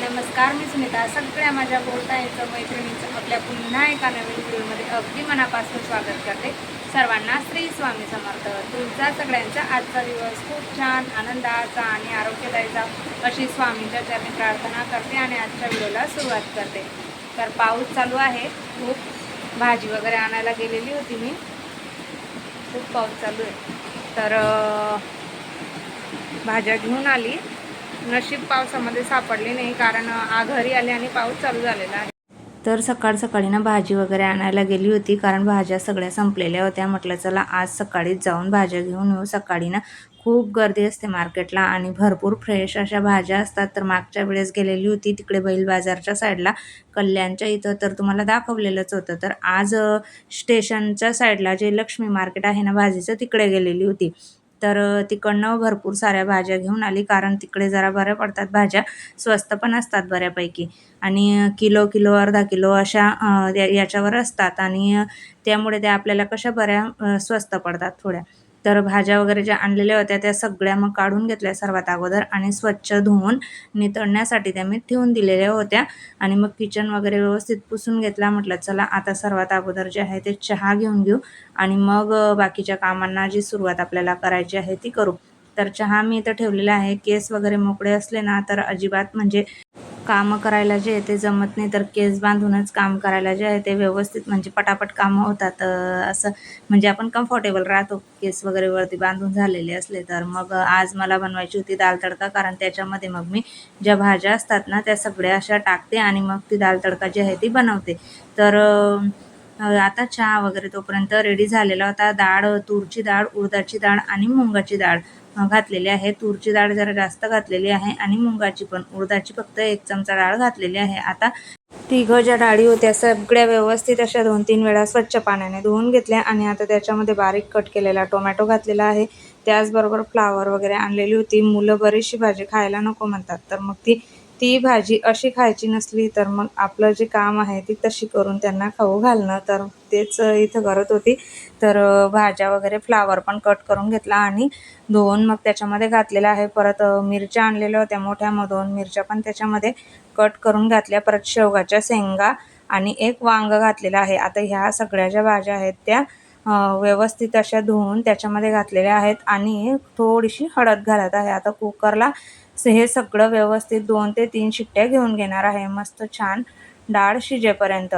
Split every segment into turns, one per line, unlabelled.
नमस्कार. मी सुनीता. सगळ्या माझ्या बोलतायचं मैत्रिणींचं आपल्या पुन्हा एका नवीन व्हिडिओमध्ये अगदी मनापासून स्वागत करते. सर्वांना श्री स्वामी समर्थ. तुमचा सगळ्यांचा आजचा दिवस खूप छान आनंदाचा आणि आरोग्यदायीचा अशी स्वामींच्या चरणी प्रार्थना करते आणि आजच्या व्हिडिओला सुरुवात करते. तर पाऊस चालू आहे. खूप भाजी वगैरे आणायला गेलेली होती मी. खूप पाऊस चालू आहे. तर भाज्या घेऊन आली. नशीब पावसामध्ये सापडली नाही कारण आघारी घरी आले आणि पाऊस चालू झालेला आहे. तर सकाळ सकाळी ना भाजी वगैरे आणायला गेली होती कारण भाज्या सगळ्या संपलेल्या होत्या. म्हटलं चला आज सकाळीच जाऊन भाज्या घेऊन येऊ. सकाळी ना खूप गर्दी असते मार्केटला आणि भरपूर फ्रेश अशा भाज्या असतात. तर मागच्या वेळेस गेलेली होती तिकडे बैल बाजारच्या साईडला कल्याणच्या इथं. तर तुम्हाला दाखवलेलंच होतं. तर आज स्टेशनच्या साईडला जे लक्ष्मी मार्केट आहे ना भाजीचं तिकडे गेलेली होती. तर तिकडनं भरपूर साऱ्या भाज्या घेऊन आली कारण तिकडे जरा बऱ्या पडतात भाज्या. स्वस्त पण असतात बऱ्यापैकी. आणि किलो किलो अर्धा किलो अशा या- याच्यावर असतात. आणि त्यामुळे त्या आपल्याला कशा बऱ्या स्वस्त पडतात थोड्या. तर भाज्या वगैरे ज्या आणलेल्या होत्या त्या सगळ्या मग काढून घेतल्या सर्वात अगोदर आणि स्वच्छ धुवून नितळण्यासाठी त्या मी ठेवून दिलेल्या होत्या. आणि मग किचन वगैरे व्यवस्थित पुसून घेतला म्हटलं चला आता सर्वात अगोदर जे आहे ते चहा घेऊन घेऊ आणि मग बाकीच्या कामांना जी सुरुवात आपल्याला करायची आहे ती करू. तर चहा मी इथं ठेवलेला आहे. केस वगैरे मोकळे असले ना तर अजिबात म्हणजे कामं करायला जे आहे ते जमत नाही तर केस बांधूनच काम करायला जे आहे ते व्यवस्थित म्हणजे पटापट कामं होतात. असं म्हणजे आपण कम्फर्टेबल राहतो. केस वगैरे वरती बांधून झालेले असले तर मग आज मला बनवायची होती दाल तडका कारण त्याच्यामध्ये मग मी ज्या भाज्या असतात ना त्या सगळ्या अशा टाकते आणि मग ती दाल तडका जी आहे ती बनवते. तर आता चहा वगैरे तोपर्यंत रेडी झालेला होता. डाळ तूरची डाळ उडदाची डाळ आणि मुंगाची डाळ घातलेली आहे तूरची डाळ जरा जास्त घातलेली आहे आणि मुंगाची पण. उडदाची फक्त एक चमचा डाळ घातलेली आहे. आता तिघं ज्या डाळी होत्या सगळ्या व्यवस्थित अशा दोन तीन वेळा स्वच्छ पाण्याने धुवून घेतल्या आणि आता त्याच्यामध्ये बारीक कट केलेला टोमॅटो घातलेला आहे. त्याचबरोबर फ्लावर वगैरे आणलेली होती. मुलं बरीचशी भाजी खायला नको म्हणतात. तर मग ती ती भाजी अशी खायची नसली तर मग आपलं जे काम आहे ती तशी करून त्यांना खाऊ घालणं. तर तेच इथं करत होती. तर भाज्या वगैरे फ्लावर पण कट करून घेतला आणि धुवून मग त्याच्यामध्ये घातलेला आहे. परत मिरच्या आणलेल्या होत्या मोठ्यामधून. मिरच्या पण त्याच्यामध्ये कट करून घातल्या. परत शेवगाच्या शेंगा आणि एक वांग घातलेलं आहे. आता ह्या सगळ्या ज्या भाज्या आहेत त्या व्यवस्थित अशा धुवून त्याच्यामध्ये घातलेल्या आहेत आणि थोडीशी हळद घालत आहे. आता कुकरला हे सगळं व्यवस्थित दोन ते तीन शिट्ट्या घेऊन घेणार आहे. मस्त छान डाळ शिजेपर्यंत.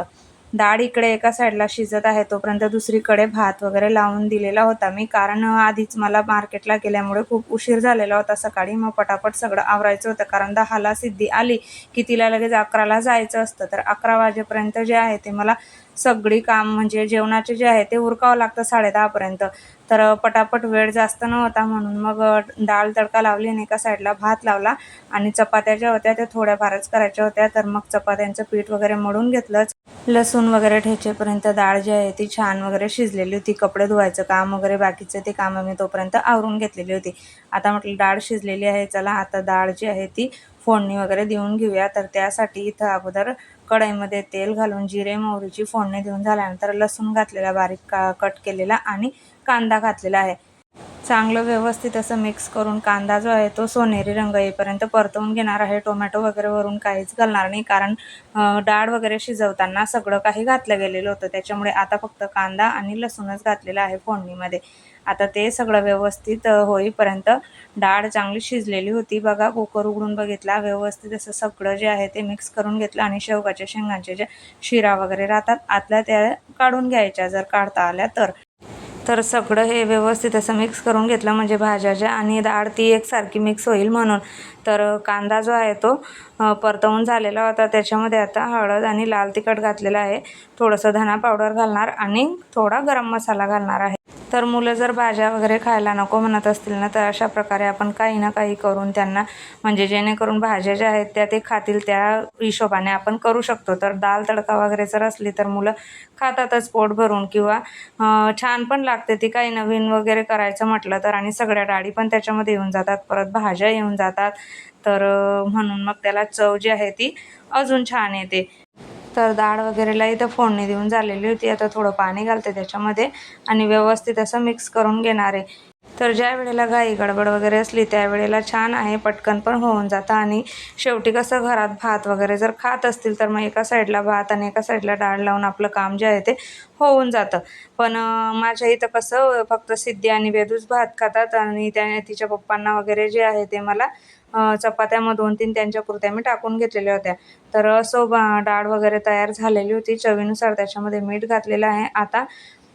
डाळ इकडे एका साईडला शिजत आहे तोपर्यंत दुसरीकडे भात वगैरे लावून दिलेला होता मी. कारण आधीच मला मार्केटला गेल्यामुळे खूप उशीर झालेला होता सकाळी. मग पटापट सगळं आवरायचं होतं. कारण दहाला सिद्धी आली की तिला लगेच अकराला जायचं असतं. तर अकरा वाजेपर्यंत जे आहे ते मला सगळी काम म्हणजे जेवणाचे जे आहे ते उरकावं लागतं साडे दहापर्यंत तर पटापट वेळ जास्त नव्हता म्हणून मग डाळ तडका लावली आणि एका साईडला भात लावला आणि चपात्या ज्या होत्या त्या थोड्याफारच करायच्या होत्या. तर मग चपात्यांचं पीठ वगैरे मळून घेतलंच. लसूण वगैरे ठेचेपर्यंत डाळ जी आहे ती छान वगैरे शिजलेली होती. कपडे धुवायचं काम वगैरे बाकीचं ते कामं मी तोपर्यंत आवरून घेतलेली होती. आता म्हटलं डाळ शिजलेली आहे चला आता डाळ जी आहे ती फोडणी वगैरे देऊन घेऊया. तर त्यासाठी इथं अगोदर कढईमध्ये तेल घालून जिरे मोहरीची फोडणी देऊन झाल्यानंतर लसूण घातलेला बारीक का कट केलेला आणि कांदा घातलेला आहे. चांगलं व्यवस्थित असं मिक्स करून कांदा जो आहे तो सोनेरी रंग येईपर्यंत परतवून घेणार आहे. टोमॅटो वगैरे वरून काहीच घालणार नाही कारण डाळ वगैरे शिजवताना सगळं काही घातलं गेलेलं होतं. त्याच्यामुळे आता फक्त कांदा आणि लसूणच घातलेला आहे फोडणीमध्ये. आता ते सगळं व्यवस्थित होईपर्यंत डाळ चांगली शिजलेली होती. बघा कुकर उघडून बघितला व्यवस्थित असं सगळं जे आहे ते मिक्स करून घेतलं आणि शेवगाच्या शेंगांचे जे शिरा वगैरे राहतात आतल्या त्या काढून घ्यायच्या जर काढता आल्या तर. तर सगळं हे व्यवस्थित असं मिक्स करून घेतलं म्हणजे भाज्या ज्या आणि डाळ ती एकसारखी मिक्स होईल म्हणून. तर कांदा जो आहे तो परतवून झालेला होता. त्याच्यामध्ये आता हळद आणि लाल तिखट घातलेलं आहे. थोडंसं धना पावडर घालणार आणि थोडा गरम मसाला घालणार आहे. तर मुलं जर भाज्या वगैरे खायला नको म्हणत असतील ना तर अशा प्रकारे आपण काही ना काही करून त्यांना म्हणजे जेणेकरून भाज्या ज्या आहेत त्या ते खातील त्या हिशोबाने आपण करू शकतो. तर दाल तडका वगैरे जर असली तर मुलं खातातच पोट भरून किंवा छान पण लागते ती काही नवीन वगैरे करायचं म्हटलं तर आणि सगळ्या डाळी पण त्याच्यामध्ये येऊन जातात परत भाज्या येऊन जातात. तर म्हणून मग त्याला चव जी आहे ती अजून छान येते. तर डाळ वगैरेला इथं फोडणी देऊन झालेली होती. आता थोडं पाणी घालते त्याच्यामध्ये आणि व्यवस्थित असं मिक्स करून घेणार आहे. तर ज्या वेळेला घाई गडबड वगैरे असली त्यावेळेला छान आहे पटकन पण होऊन जातं. आणि शेवटी कसं घरात भात वगैरे जर खात असतील तर मग एका साईडला भात आणि एका साईडला डाळ लावून आपलं काम जे आहे ते होऊन जातं. पण माझ्या इथं कसं फक्त सिद्धी आणि वेदूच भात खातात आणि त्या तिच्या पप्पांना वगैरे जे आहे ते मला चपात्या मग दोन तीन त्यांच्या कुर्त्या मी टाकून घेतलेल्या होत्या. तर असो डाळ वगैरे तयार झालेली होती. चवीनुसार त्याच्यामध्ये मीठ घातलेलं आहे. आता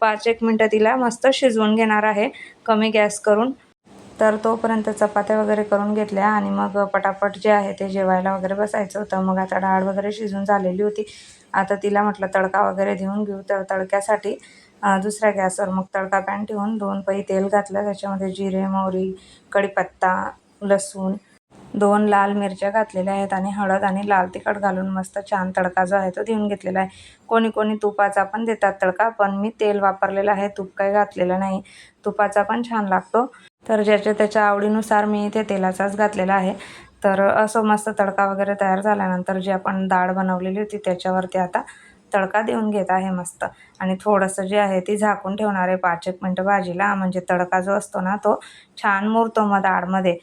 पाच एक मिनटं तिला मस्त शिजवून घेणार आहे. कमी गॅस करून. तर तोपर्यंत चपात्या वगैरे करून घेतल्या आणि मग पटापट जे आहे ते जेवायला वगैरे बसायचं होतं. मग आता डाळ वगैरे शिजून झालेली होती. आता तिला म्हटलं तडका वगैरे देऊन घेऊ. तर तडक्यासाठी दुसऱ्या गॅसवर मग तडका पॅन ठेवून दोन पै तेल घातलं. त्याच्यामध्ये जिरे मोहरी कढीपत्ता लसूण दोन लाल मिरच्या घातलेल्या आहेत आणि हळद आणि लाल तिखट घालून मस्त छान तडका जो आहे तो देऊन घेतलेला आहे. कोणी कोणी तुपाचा पण देतात तडका पण मी तेल वापरलेलं आहे तूप काही घातलेलं नाही. तुपाचा पण छान लागतो. तर ज्याच्या त्याच्या आवडीनुसार मी इथे तेलाचाच घातलेला आहे. तर असं मस्त तडका वगैरे तयार झाल्यानंतर जी आपण डाळ बनवलेली होती त्याच्यावरती आता तडका देऊन घेत आहे मस्त. आणि थोडंसं जे आहे ती झाकून ठेवणार आहे पाच एक मिनटं भाजीला. म्हणजे तडका जो असतो ना तो छान मुरतो मग डाळमध्ये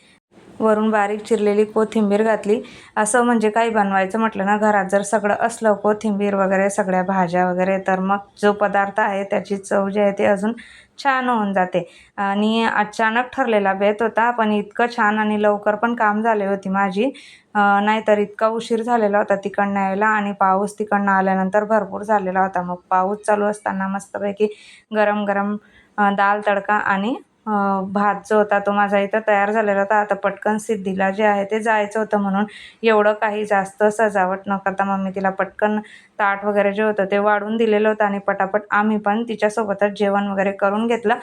वरून बारीक चिरलेली कोथिंबीर घातली. असं म्हणजे काही बनवायचं म्हटलं ना घरात. जर सगळं असलं कोथिंबीर वगैरे सगळ्या भाज्या वगैरे तर मग जो पदार्थ आहे त्याची चव जी आहे ती अजून छान होऊन जाते. आणि अचानक ठरलेला बेत होता पण इतकं छान आणि लवकर पण काम झाली होती माझी. नाहीतर इतका उशीर झालेला होता तिकडनं यायला आणि पाऊस तिकडनं आल्यानंतर भरपूर झालेला होता. मग पाऊस चालू असताना मस्तपैकी गरम गरम दाल तडका आणि भात जो होता तो माझा इथं तयार झालेला होता. आता पटकन सिद्धीला जे आहे ते जायचं होतं म्हणून एवढं काही जास्त सजावट न करता मम्मी तिला पटकन ताट वगैरे जे होतं ते वाढून दिलेलं होतं आणि पटापट आम्ही पण तिच्यासोबतच जेवण वगैरे करून घेतलं.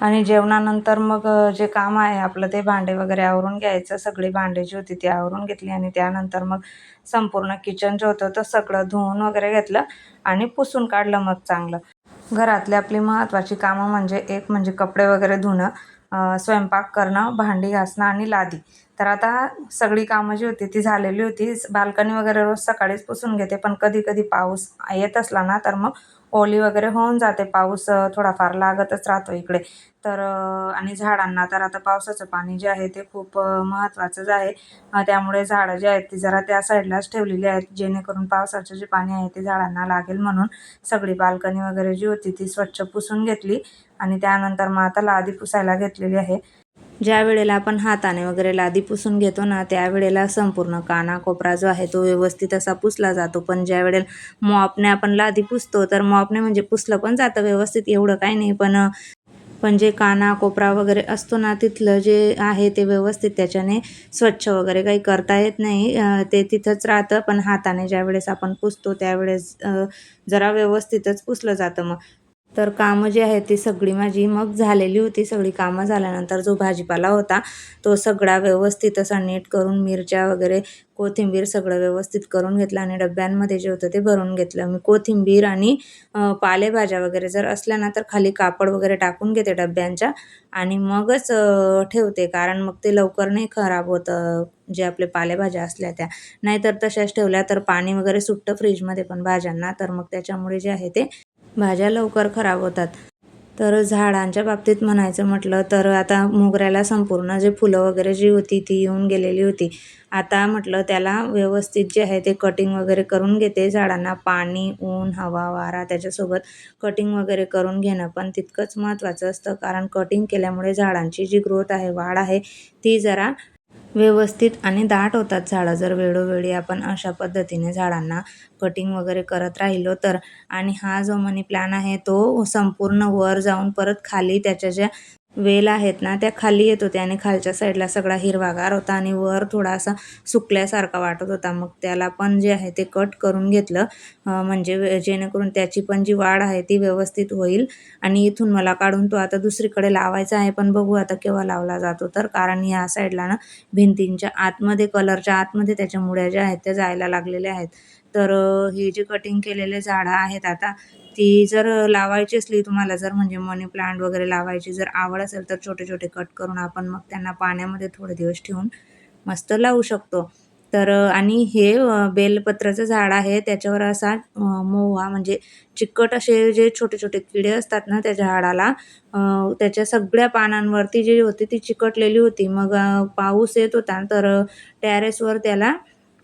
आणि जेवणानंतर मग जे काम आहे आपलं ते भांडे वगैरे आवरून घ्यायचं. सगळी भांडे जी होती ती आवरून घेतली आणि त्यानंतर मग संपूर्ण किचन जे होतं तर सगळं धुवून वगैरे घेतलं आणि पुसून काढलं मग चांगलं. घरातली आपली महत्त्वाची कामं म्हणजे एक म्हणजे कपडे वगैरे धुणं स्वयंपाक करणं भांडी घासणं आणि लादी. तर आता सगळी कामं जी होती ती झालेली होती. बाल्कनी वगैरे रोज सकाळीच पुसून घेते पण कधी कधी पाऊस येत असला ना तर मग ओली वगैरे होऊन जाते. पाऊस थोडाफार लागतच राहतो इकडे. तर आणि झाडांना तर आता पावसाचं पाणी जे आहे ते खूप महत्त्वाचंच आहे. त्यामुळे झाडं जी आहेत ती जरा त्या साईडलाच ठेवलेली आहेत जेणेकरून पावसाचं जे पाणी आहे ते झाडांना लागेल म्हणून सगळी बाल्कनी वगैरे जी होती ती स्वच्छ पुसून घेतली. आणि त्यानंतर मग आता लादी पुसायला घेतलेली आहे. ज्या वेळेला आपण हाताने वगैरे लादी पुसून घेतो ना त्यावेळेला संपूर्ण काना कोपरा जो आहे तो व्यवस्थित असा पुसला जातो. पण ज्या वेळेला मॉपने आपण लादी पुसतो तर मॉपने म्हणजे पुसलं पण जातं व्यवस्थित एवढं काही नाही. पण पण जे काना कोपरा वगैरे असतो ना तिथलं जे आहे ते व्यवस्थित त्याच्याने स्वच्छ वगैरे काही करता येत नाही. ते तिथंच राहतं. पण हाताने ज्या वेळेस आपण पुसतो त्यावेळेस जरा व्यवस्थितच पुसलं जातं मग. तर कामं जी आहेत ती सगळी माझी मग झालेली होती सगळी कामं झाल्यानंतर जो भाजीपाला होता तो सगळा व्यवस्थित असा नीट करून मिरच्या वगैरे कोथिंबीर सगळं व्यवस्थित करून घेतलं आणि डब्यांमध्ये जे होतं ते भरून घेतलं. मी कोथिंबीर आणि पालेभाज्या वगैरे जर असल्या ना तर खाली कापड वगैरे टाकून घेते डब्यांच्या आणि मगच ठेवते. कारण मग ते लवकर नाही खराब होतं जे आपले पालेभाज्या असल्या त्या. नाहीतर तशाच ठेवल्या तर पाणी वगैरे सुटतं फ्रीजमध्ये पण भाज्यांना. तर मग त्याच्यामुळे जे आहे ते भाज्या लवकर खराब होतात. तर झाडांच्या बाबतीत म्हणायचं म्हटलं तर आता मोगऱ्याला संपूर्ण जे फुलं वगैरे जी होती ती येऊन गेलेली होती. आता म्हटलं त्याला व्यवस्थित जे आहे ते कटिंग वगैरे करून घेते झाडांना. पाणी ऊन हवा वारा त्याच्यासोबत कटिंग वगैरे करून घेणं पण तितकंच महत्त्वाचं असतं. कारण कटिंग केल्यामुळे झाडांची जी ग्रोथ आहे वाढ आहे ती जरा व्यवस्थित आणि दाट होतात झाडं. जर वेळोवेळी आपण अशा पद्धतीने झाडांना कटिंग वगैरे करत राहिलो तर. आणि हा जो मनी प्लॅन आहे तो संपूर्ण वर जाऊन परत खाली त्याच्या ज्या वेल आहेत ना त्या खाली येत होत्या आणि खालच्या साईडला सगळा हिरवागार होता आणि वर थोडासा सुकल्यासारखा वाटत होता. मग त्याला पण जे आहे ते कट करून घेतलं म्हणजे जेणेकरून त्याची पण जी वाढ आहे ती व्यवस्थित होईल. आणि इथून मला काढून तो आता दुसरीकडे लावायचा आहे पण बघू आता केव्हा लावला जातो तर. कारण ह्या साईडला ना भिंतींच्या आतमध्ये कलरच्या आतमध्ये त्याच्या मुळ्या ज्या आहेत त्या जायला लागलेल्या आहेत. तर ही हे जे कटिंग केलेले झाडं आहेत आता ती जर लावायची असली तुम्हाला जर म्हणजे मनी प्लांट वगैरे लावायची जर आवड असेल तर छोटे छोटे कट करून आपण मग त्यांना पाण्यामध्ये थोडे दिवस ठेवून मस्त लावू शकतो.
तर आणि हे बेलपत्राचं झाड आहे त्याच्यावर असा मोवा मोहा म्हणजे चिकट असे जे छोटे छोटे किडे असतात ना त्या झाडाला त्याच्या सगळ्या पानांवरती जी होती ती चिकटलेली होती. मग पाऊस येत होता तर टॅरेसवर त्याला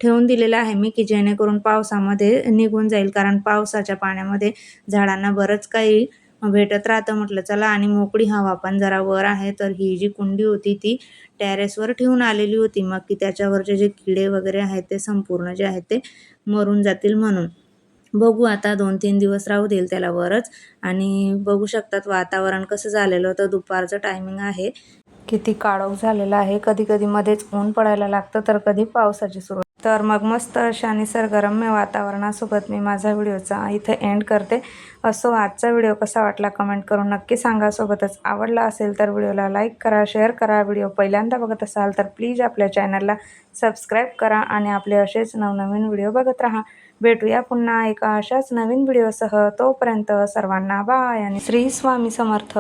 ठेवून दिलेलं आहे मी की जेणेकरून पावसामध्ये निघून जाईल. कारण पावसाच्या पाण्यामध्ये झाडांना बरंच काही भेटत राहतं म्हटलं चला आणि मोकळी हवा पण जरा वर आहे. तर ही जी कुंडी होती ती टॅरेसवर ठेवून आलेली होती. मग की त्याच्यावरचे जे किडे वगैरे आहेत ते संपूर्ण जे आहेत ते मरून जातील म्हणून. बघू आता दोन तीन दिवस राहू देईल त्याला वरच. आणि बघू शकतात वातावरण कसं झालेलं होतं. दुपारचं टायमिंग आहे. किती काळोख झालेला आहे. कधी कधी मध्येच ऊन पडायला लागतं तर कधी पावसाची सुरुवात. तर मग मस्त अशा निसर्गरम्य वातावरणासोबत मी माझा व्हिडिओचा इथे एंड करते. असो आजचा व्हिडिओ कसा वाटला कमेंट करून नक्की सांगा. सोबतच आवडला असेल तर व्हिडिओला लाईक करा शेअर करा. व्हिडिओ पहिल्यांदा बघत असाल तर प्लीज आपल्या चॅनलला सबस्क्राईब करा आणि आपले असेच नवनवीन व्हिडिओ बघत राहा. भेटूया पुन्हा एका अशाच नवीन व्हिडिओसह. तोपर्यंत सर्वांना बाय आणि श्री स्वामी समर्थ.